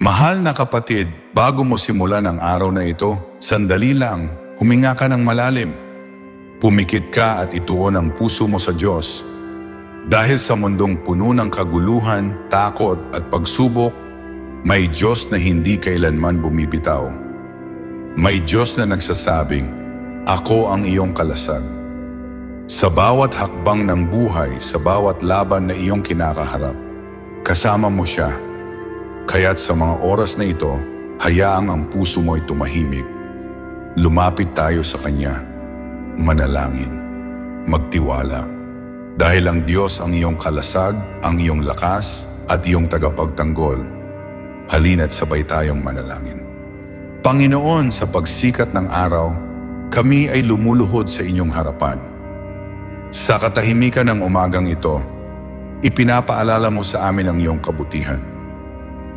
Mahal na kapatid, bago mo simulan ang araw na ito, sandali lang, huminga ka ng malalim. Pumikit ka at ituon ang puso mo sa Diyos. Dahil sa mundong puno ng kaguluhan, takot at pagsubok, may Diyos na hindi kailanman bumibitaw. May Diyos na nagsasabing, Ako ang iyong kalasag. Sa bawat hakbang ng buhay, sa bawat laban na iyong kinakaharap, kasama mo siya. Kaya't sa mga oras na ito, hayaang ang puso mo'y tumahimik. Lumapit tayo sa Kanya. Manalangin. Magtiwala. Dahil ang Diyos ang iyong kalasag, ang iyong lakas, at iyong tagapagtanggol. Halina't sabay tayong manalangin. Panginoon, sa pagsikat ng araw, kami ay lumuluhod sa inyong harapan. Sa katahimikan ng umagang ito, ipinapaalala mo sa amin ang iyong kabutihan.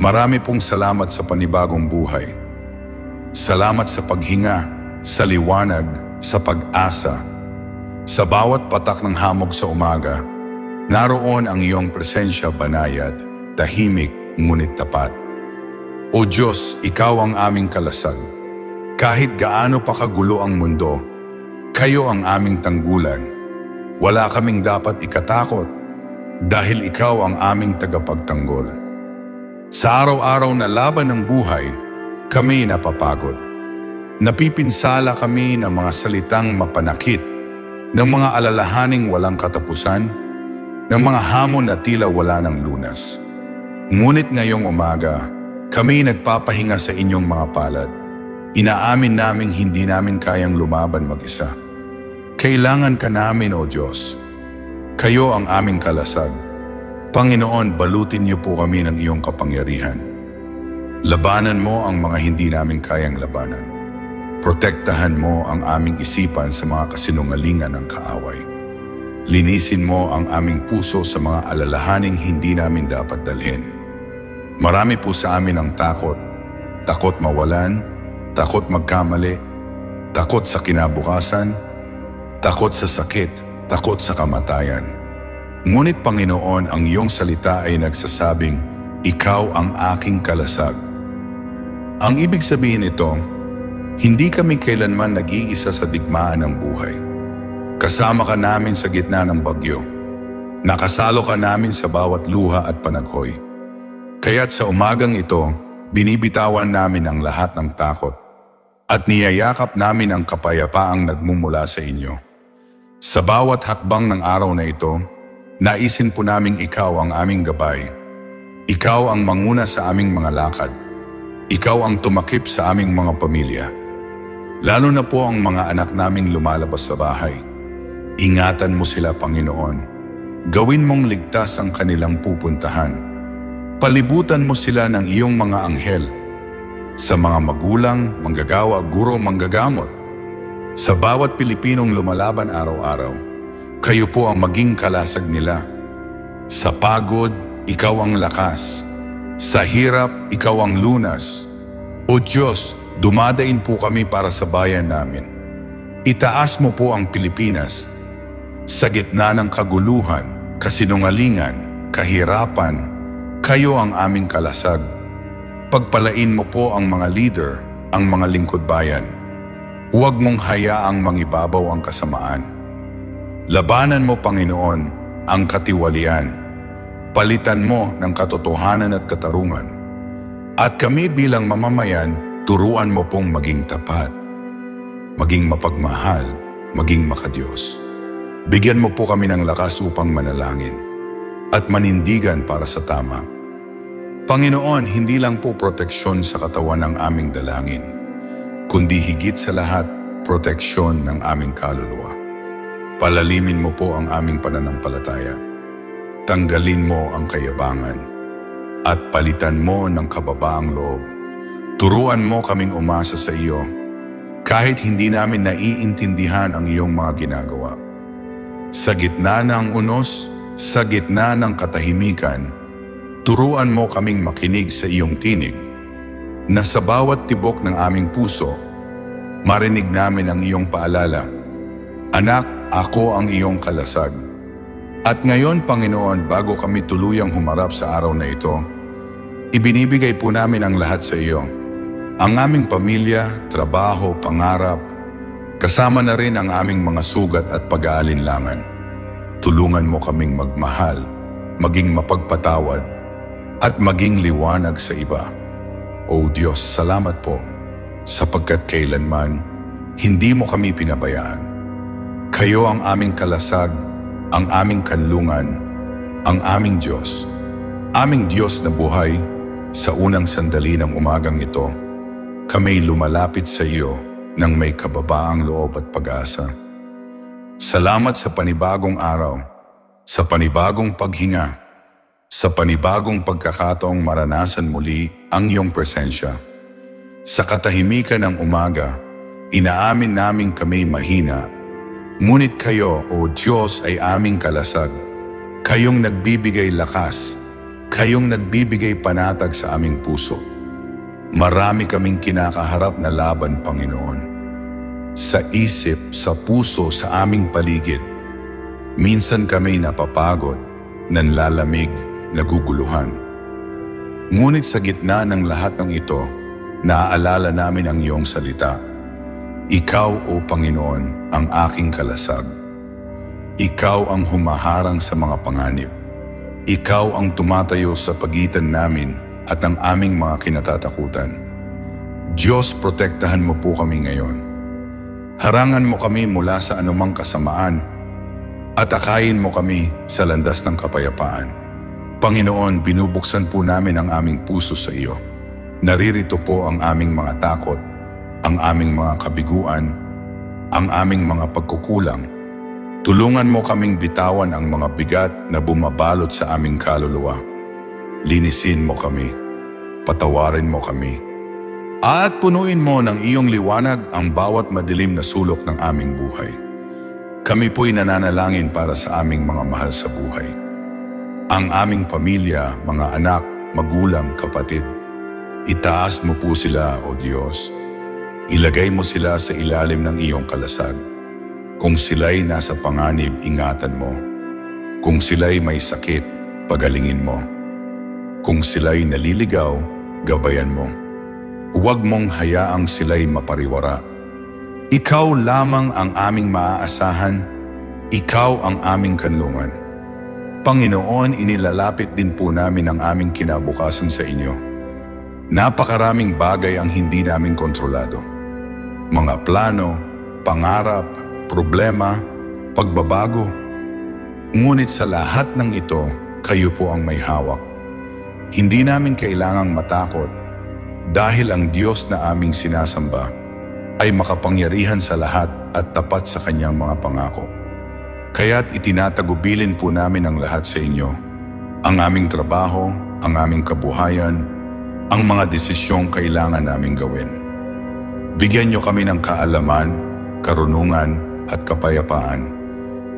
Marami pong salamat sa panibagong buhay. Salamat sa paghinga, sa liwanag, sa pag-asa. Sa bawat patak ng hamog sa umaga, naroon ang iyong presensya banayad, tahimik, ngunit tapat. O Diyos, Ikaw ang aming kalasag. Kahit gaano pa kagulo ang mundo, kayo ang aming tanggulan. Wala kaming dapat ikatakot dahil Ikaw ang aming tagapagtanggol. Sa araw-araw na laban ng buhay, kami napapagod. Napipinsala kami ng mga salitang mapanakit, ng mga alalahaning walang katapusan, ng mga hamon na tila wala ng lunas. Ngunit ngayong umaga, kami nagpapahinga sa inyong mga palad. Inaamin naming hindi namin kayang lumaban mag-isa. Kailangan ka namin, O Diyos. Kayo ang aming kalasag. Panginoon, balutin niyo po kami ng iyong kapangyarihan. Labanan mo ang mga hindi namin kayang labanan. Protektahan mo ang aming isipan sa mga kasinungalingan ng kaaway. Linisin mo ang aming puso sa mga alalahaning hindi namin dapat dalhin. Marami po sa amin ang takot. Takot mawalan, takot magkamali, takot sa kinabukasan, takot sa sakit, takot sa kamatayan. Ngunit Panginoon, ang iyong salita ay nagsasabing, Ikaw ang aking kalasag. Ang ibig sabihin nito, hindi kami kailanman nag-iisa sa digmaan ng buhay. Kasama ka namin sa gitna ng bagyo. Nakasalo ka namin sa bawat luha at panaghoy. Kaya't sa umagang ito, binibitawan namin ang lahat ng takot at niyayakap namin ang kapayapaang nagmumula sa inyo. Sa bawat hakbang ng araw na ito, naisin po naming ikaw ang aming gabay. Ikaw ang manguna sa aming mga lakad. Ikaw ang tumakip sa aming mga pamilya. Lalo na po ang mga anak naming lumalabas sa bahay. Ingatan mo sila, Panginoon. Gawin mong ligtas ang kanilang pupuntahan. Palibutan mo sila ng iyong mga anghel. Sa mga magulang, manggagawa, guro, manggagamot. Sa bawat Pilipinong lumalaban araw-araw, kayo po ang maging kalasag nila. Sa pagod, ikaw ang lakas. Sa hirap, ikaw ang lunas. O Diyos, dumadain po kami para sa bayan namin. Itaas mo po ang Pilipinas. Sa gitna ng kaguluhan, kasinungalingan, kahirapan, kayo ang aming kalasag. Pagpalain mo po ang mga leader, ang mga lingkod bayan. Huwag mong hayaang mangibabaw ang kasamaan. Labanan mo, Panginoon, ang katiwalian. Palitan mo ng katotohanan at katarungan. At kami bilang mamamayan, turuan mo pong maging tapat, maging mapagmahal, maging makadiyos. Bigyan mo po kami ng lakas upang manalangin at manindigan para sa tama. Panginoon, hindi lang po proteksyon sa katawan ng aming dalangin, kundi higit sa lahat, proteksyon ng aming kaluluwa. Palalimin mo po ang aming pananampalataya. Tanggalin mo ang kayabangan at palitan mo ng kababaang loob. Turuan mo kaming umasa sa iyo kahit hindi namin naiintindihan ang iyong mga ginagawa. Sa gitna ng unos, sa gitna ng katahimikan, turuan mo kaming makinig sa iyong tinig, na sa bawat tibok ng aming puso, marinig namin ang iyong paalala. Anak, ako ang iyong kalasag. At ngayon, Panginoon, bago kami tuluyang humarap sa araw na ito, Ibinibigay po namin ang lahat sa iyo. Ang aming pamilya, trabaho, pangarap, kasama na rin ang aming mga sugat at pag-aalinlangan. Tulungan mo kaming magmahal, maging mapagpatawad, at maging liwanag sa iba. O Diyos, salamat po sapagkat kailanman hindi mo kami pinabayaan. Kayo ang aming kalasag, ang aming kanlungan, ang aming Diyos. Aming Diyos na buhay sa unang sandali ng umagang ito, kami lumalapit sa iyo ng may kababaang loob at pag-asa. Salamat sa panibagong araw, sa panibagong paghinga, sa panibagong pagkakataong maranasan muli ang iyong presensya. Sa katahimikan ng umaga, inaamin namin kami mahina, ngunit kayo, O Diyos, ay aming kalasag. Kayong nagbibigay lakas, kayong nagbibigay panatag sa aming puso. Marami kaming kinakaharap na laban, Panginoon. Sa isip, sa puso, sa aming paligid. Minsan kami napapagod, nanlalamig, naguguluhan. Ngunit sa gitna ng lahat ng ito, naaalala namin ang iyong salita. Ikaw, O Panginoon, ang aking kalasag. Ikaw ang humaharang sa mga panganib. Ikaw ang tumatayo sa pagitan namin at ang aming mga kinatatakutan. Diyos, protektahan mo po kami ngayon. Harangan mo kami mula sa anumang kasamaan at akayin mo kami sa landas ng kapayapaan. Panginoon, binubuksan po namin ang aming puso sa iyo. Naririto po ang aming mga takot, ang aming mga kabiguan, ang aming mga pagkukulang. Tulungan mo kaming bitawan ang mga bigat na bumabalot sa aming kaluluwa. Linisin mo kami, patawarin mo kami, at punuin mo ng iyong liwanag ang bawat madilim na sulok ng aming buhay. Kami po'y nananalangin para sa aming mga mahal sa buhay. Ang aming pamilya, mga anak, magulang, kapatid. Itaas mo po sila, O Diyos. Ilagay mo sila sa ilalim ng iyong kalasag. Kung sila'y nasa panganib, ingatan mo. Kung sila'y may sakit, pagalingin mo. Kung sila'y naliligaw, gabayan mo. Huwag mong hayaang sila'y mapariwara. Ikaw lamang ang aming maaasahan, ikaw ang aming kanlungan. Panginoon, inilalapit din po namin ang aming kinabukasan sa inyo. Napakaraming bagay ang hindi namin kontrolado. Mga plano, pangarap, problema, pagbabago. Ngunit sa lahat ng ito, kayo po ang may hawak. Hindi namin kailangang matakot dahil ang Diyos na aming sinasamba ay makapangyarihan sa lahat at tapat sa kanyang mga pangako. Kaya't itinatagubilin po namin ang lahat sa inyo. Ang aming trabaho, ang aming kabuhayan, ang mga desisyong kailangan naming gawin. Bigyan niyo kami ng kaalaman, karunungan at kapayapaan.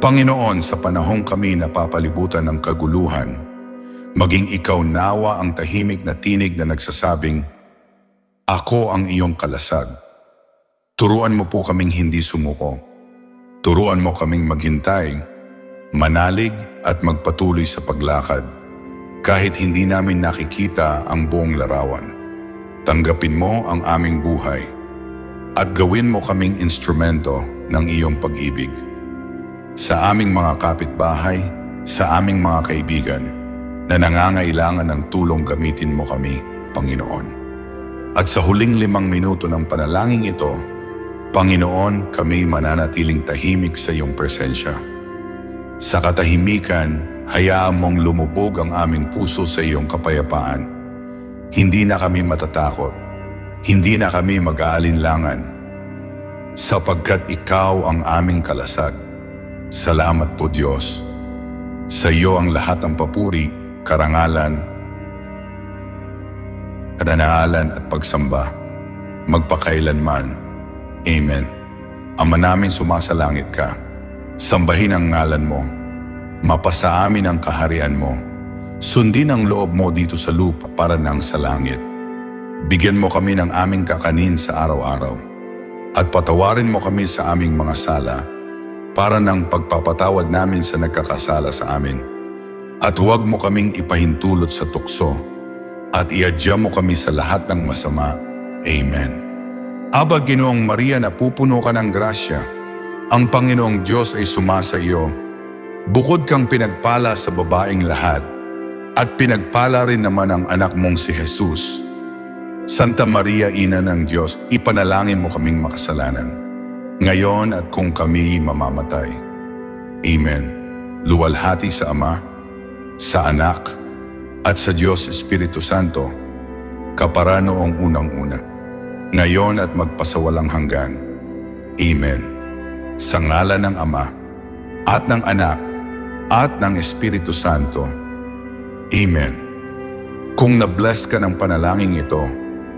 Panginoon, sa panahong kami napapalibutan ng kaguluhan, maging ikaw nawa ang tahimik na tinig na nagsasabing, Ako ang iyong kalasag. Turuan mo po kaming hindi sumuko. Turuan mo kaming maghintay, manalig at magpatuloy sa paglakad kahit hindi namin nakikita ang buong larawan. Tanggapin mo ang aming buhay at gawin mo kaming instrumento ng iyong pag-ibig. Sa aming mga kapitbahay, sa aming mga kaibigan, na nangangailangan ng tulong gamitin mo kami, Panginoon. At sa huling limang minuto ng panalangin ito, Panginoon, kami mananatiling tahimik sa iyong presensya. Sa katahimikan, hayaan mong lumubog ang aming puso sa iyong kapayapaan. Hindi na kami matatakot. Hindi na kami mag-aalinlangan. Sapagkat ikaw ang aming kalasag. Salamat po Diyos. Sa iyo ang lahat ng papuri, karangalan, karanalan at pagsamba, magpakailanman. Amen. Ama namin sumasalangit ka, sambahin ang ngalan mo, mapasa amin ang kaharian mo, sundin ang loob mo dito sa lupa para nang sa langit. Bigyan mo kami ng aming kakanin sa araw-araw, at patawarin mo kami sa aming mga sala, para ng pagpapatawad namin sa nagkakasala sa amin. At huwag mo kaming ipahintulot sa tukso, at iadya mo kami sa lahat ng masama. Amen. Aba, Ginoong Maria, napupuno ka ng grasya. Ang Panginoong Diyos ay sumasa iyo. Bukod kang pinagpala sa babaeng lahat, at pinagpala rin naman ang anak mong si Jesus. Santa Maria, Ina ng Diyos, ipanalangin mo kaming makasalanan. Ngayon at kung kami mamamatay. Amen. Luwalhati sa Ama, sa Anak, at sa Diyos Espiritu Santo, kapara unang-una, ngayon at magpasawalang hanggan. Amen. Sa ngala ng Ama, at ng Anak, at ng Espiritu Santo. Amen. Kung na-bless ka ng panalangin ito,